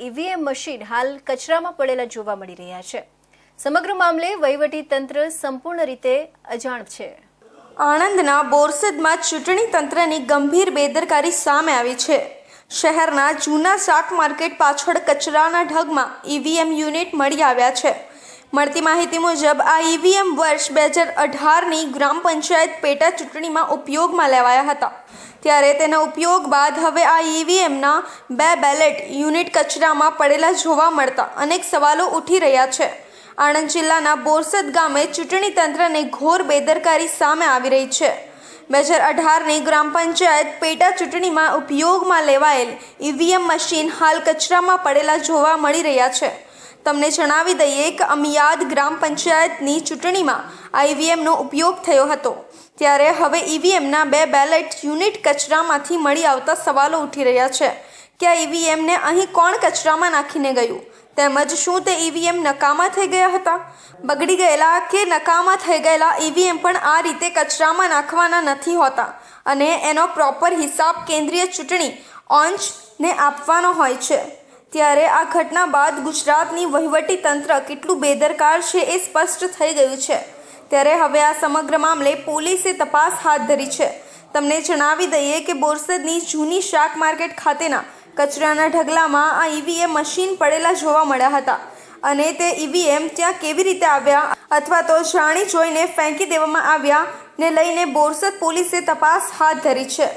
EVM machine હાલ કચરામાં પડેલા જોવા મળી રહ્યા છે. સમગ્ર મામલે વહીવટી તંત્ર સંપૂર્ણ રીતે અજાણ છે. આણંદના બોરસદમાં ચૂંટણી તંત્રની ગંભીર બેદરકારી સામે આવી છે. શહેરના જૂના શાક માર્કેટ પાછળ કચરાના ઢગમાં ઈવીએમ યુનિટ મળી આવ્યા છે. મળતી માહિતી મુજબ, આ ઈવીએમ વર્ષ બે હજાર અઢારની ગ્રામ પંચાયત પેટા ચૂંટણીમાં ઉપયોગમાં લેવાયા હતા. ત્યારે તેના ઉપયોગ બાદ હવે આ ઈવીએમના બે બેલેટ યુનિટ કચરામાં પડેલા જોવા મળતા અનેક સવાલો ઉઠી રહ્યા છે. આણંદ જિલ્લાના બોરસદ ગામે ચૂંટણી તંત્રને ઘોર બેદરકારી સામે આવી રહી છે. બે હજાર અઢારની ગ્રામ પંચાયત પેટા ચૂંટણીમાં ઉપયોગમાં લેવાયેલ ઈવીએમ મશીન હાલ કચરામાં પડેલા જોવા મળી રહ્યા છે. તમને જણાવી દઈએ કે અમિયાદ ગ્રામ પંચાયતની ચૂંટણીમાં આઈવીએમનો ઉપયોગ થયો હતો. ત્યારે હવે ઈવીએમના બે બેલેટ યુનિટ કચરામાંથી મળી આવતા સવાલો ઉઠી રહ્યા છે કે આ ઈવીએમને અહીં કોણ કચરામાં નાખીને ગયું? તેમજ શું તે ઈવીએમ નકામા થઈ ગયા હતા? બગડી ગયેલા કે નકામા થઈ ગયેલા ઈવીએમ પણ આ રીતે કચરામાં નાખવાના નથી હોતા અને એનો પ્રોપર હિસાબ કેન્દ્રીય ચૂંટણી ઓંચને આપવાનો હોય છે. ત્યારે આ ઘટના બાદ ગુજરાતની વહીવટી તંત્ર કેટલું બેદરકાર છે એ સ્પષ્ટ થઈ ગયું છે. ત્યારે હવે આ સમગ્ર મામલે પોલીસે તપાસ હાથ ધરી છે. તમને જણાવી દઈએ કે બોરસદની જૂની શાક માર્કેટ ખાતેના કચરાના ઢગલામાં આ ઈવીએમ મશીન પડેલા જોવા મળ્યા હતા અને તે ઈવીએમ ત્યાં કેવી રીતે આવ્યા અથવા તો જાણી જોઈને ફેંકી દેવામાં આવ્યા ને લઈને બોરસદ પોલીસે તપાસ હાથ ધરી છે.